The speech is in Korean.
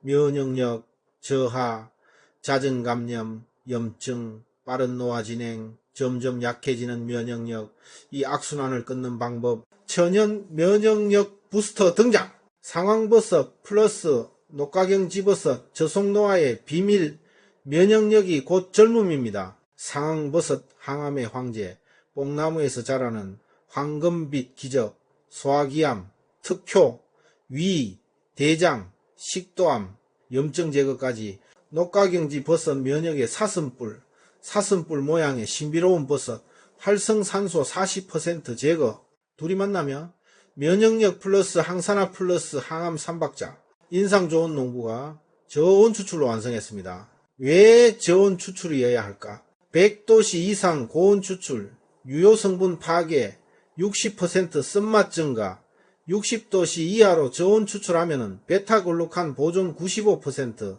면역력 저하, 잦은 감염, 염증, 빠른 노화 진행, 점점 약해지는 면역력, 이 악순환을 끊는 방법, 천연 면역력 부스터 등장! 상황버섯 플러스 녹각형 집어서 저속노화의 비밀 면역력이 곧 젊음입니다. 상황버섯 항암의 황제, 뽕나무에서 자라는 황금빛 기적, 소화기암, 특효, 위, 대장, 식도암, 염증 제거까지 녹각형지 버섯 면역의 사슴뿔, 사슴뿔 모양의 신비로운 버섯, 활성산소 40% 제거, 둘이 만나면 면역력 플러스 항산화 플러스 항암 삼박자, 인상 좋은 농부가 저온 추출로 완성했습니다. 왜 저온 추출이어야 할까? 100도씨 이상 고온 추출, 유효 성분 파괴, 60% 쓴맛 증가, 60도씨 이하로 저온 추출하면 베타글루칸 보존 95%,